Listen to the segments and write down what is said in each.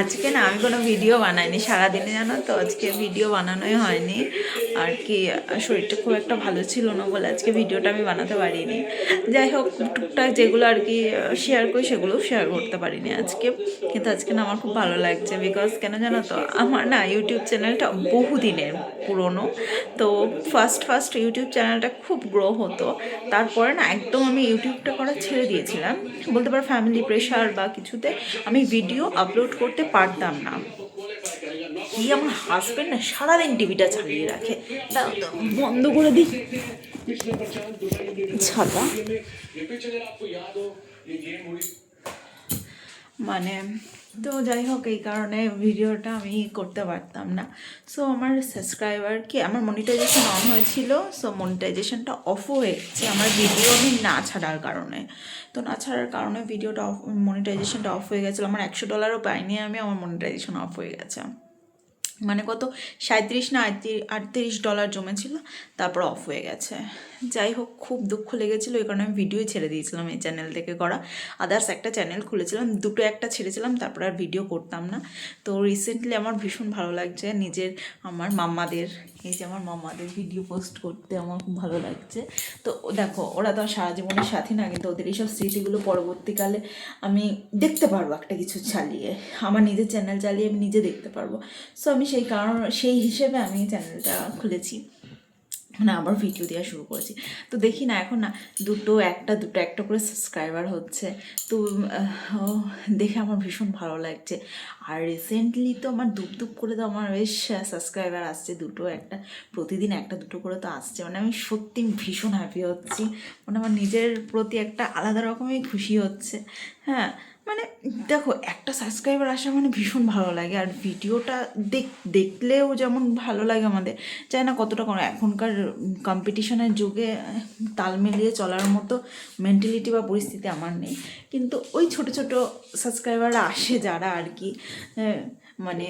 আজকে না আমি কোনো ভিডিও বানাইনি, সারাদিনে জানো তো, আজকে ভিডিও বানানোই হয়নি। আর কি, শরীরটা খুব একটা ভালো ছিল না বলে আজকে ভিডিওটা আমি বানাতে পারিনি। যাই হোক, টুকটাক যেগুলো আর কি শেয়ার করি সেগুলো শেয়ার করতে পারিনি আজকে। কিন্তু আজকে না আমার খুব ভালো লাগছে বিকজ কেন জানো তো, আমার না ইউটিউব চ্যানেলটা বহুদিনের পুরনো। তো ফার্স্ট ফার্স্ট ইউটিউব চ্যানেলটা খুব গ্রো হতো। তারপরে না একদম আমি ইউটিউবটা করা ছেড়ে দিয়েছিলাম। বলতে পারো ফ্যামিলি প্রেশার বা কিছুতে আমি ভিডিও আপলোড করতে পারতাম না। কি আমার হাজব্যান্ড না সারাদিন টিভিটা চালিয়ে রাখে। বন্ধ করে দিই। ছাতা। মানে তো যাই হোক এই কারণে ভিডিওটা আমি করতে পারতাম না। সো আমার সাবস্ক্রাইবার কি, আমার মনিটাইজেশন অন হয়েছিল সো মনিটাইজেশনটা অফও হয়েছে আমার ভিডিও আমি না ছাড়ার কারণে। তো না ছাড়ার কারণে ভিডিওটা অফ মনিটাইজেশনটা অফ হয়ে গেছিল। আমার একশো ডলারও পাইনি আমি, আমার মনিটাইজেশন অফ হয়ে গেছে। মানে কত? সাঁত্রিশ না আটত্রিশ ডলার জমেছিল, তারপর অফ হয়ে গেছে। যাই হোক, খুব দুঃখ লেগেছিলো, এই কারণে আমি ভিডিও ছেড়ে দিয়েছিলাম এই চ্যানেল থেকে করা। আদার্স একটা চ্যানেল খুলেছিলাম, দুটো একটা ছেড়েছিলাম, তারপর আর ভিডিও করতাম না। তো রিসেন্টলি আমার ভীষণ ভালো লাগছে, নিজের, আমার মাম্মাদের, এই যে আমার মাম্মাদের ভিডিও পোস্ট করতে আমার খুব ভালো লাগছে। তো দেখো, ওরা তো সারা জীবনের সাথী না, কিন্তু ওদের এইসব স্মৃতিগুলো পরবর্তীকালে আমি দেখতে পারব একটা কিছু চালিয়ে। আমার নিজের চ্যানেল চালিয়ে আমি নিজে দেখতে পারব। সো আমি সেই কারণ, সেই হিসেবে আমি চ্যানেলটা খুলেছি। মানে আবার ভিডিও দেওয়া শুরু করেছি। তো দেখি না, এখন না দুটো, একটা দুটো, একটা করে সাবস্ক্রাইবার হচ্ছে। তো দেখে আমার ভীষণ ভালো লাগছে। আর রিসেন্টলি তো আমার দুপ দুপ করে তো আমার বেশ সাবস্ক্রাইবার আসছে দুটো, একটা, প্রতিদিন একটা, দুটো করে তো আসছে। মানে আমি সত্যি ভীষণ হ্যাপি হচ্ছি। মানে আমার নিজের প্রতি একটা আলাদা রকমই খুশি হচ্ছে। হ্যাঁ মানে দেখো, একটা সাবস্ক্রাইবার আসা মানে ভীষণ ভালো লাগে, আর ভিডিওটা দেখ, দেখলেও যেমন ভালো লাগে আমাদের। চাই না কতটা কোনো এখনকার কম্পিটিশনের যুগে তাল মিলিয়ে চলার মতো মেন্টালিটি বা পরিস্থিতি আমার নেই। কিন্তু ওই ছোট ছোট সাবস্ক্রাইবাররা আসে যারা আর কি মানে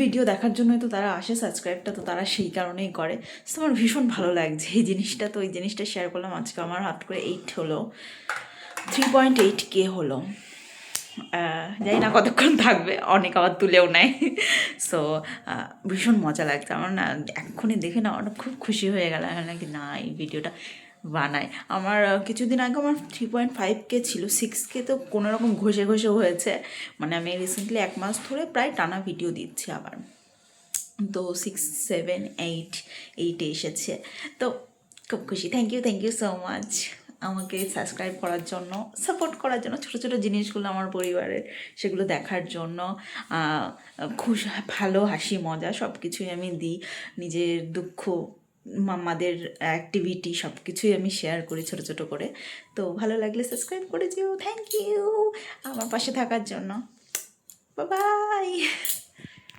ভিডিও দেখার জন্যই তো তারা আসে সাবস্ক্রাইবটা তো তারা সেই কারণেই করে। তো আমার ভীষণ ভালো লাগছে এই জিনিসটা, তো ওই জিনিসটা শেয়ার করলাম। আজকে আমার হাত করে এইট হলো থ্রি পয়েন্ট এইট কে হলো। জানি না কতক্ষণ থাকবে, অনেক আবার তুলেও নেয়। সো ভীষণ মজা লাগছে। আমার না এক্ষুনি দেখে না অনেক খুব খুশি হয়ে গেল নাকি না, এই ভিডিওটা বানাই। আমার কিছুদিন আগে আমার থ্রি পয়েন্ট ফাইভ কে ছিল। সিক্স কে তো কোনো রকম ঘষে ঘষে হয়েছে। মানে আমি রিসেন্টলি এক মাস ধরে প্রায় টানা ভিডিও দিচ্ছি আবার। তো সিক্স সেভেন এইট এইটে এসেছে। তো খুব খুশি। Thank you thank you so much আমাকে সাবস্ক্রাইব করার জন্য সাপোর্ট করার জন্য, ছোটো ছোটো জিনিসগুলো আমার পরিবারের সেগুলো দেখার জন্য খুশ, ভালো, হাসি, মজা সব কিছুই আমি দিই। নিজের দুঃখ, মামাদের অ্যাক্টিভিটি সব কিছুই আমি শেয়ার করি ছোটো ছোটো করে। তো ভালো লাগলে সাবস্ক্রাইব করে দিও থ্যাংক ইউ আমার পাশে থাকার জন্য। বাই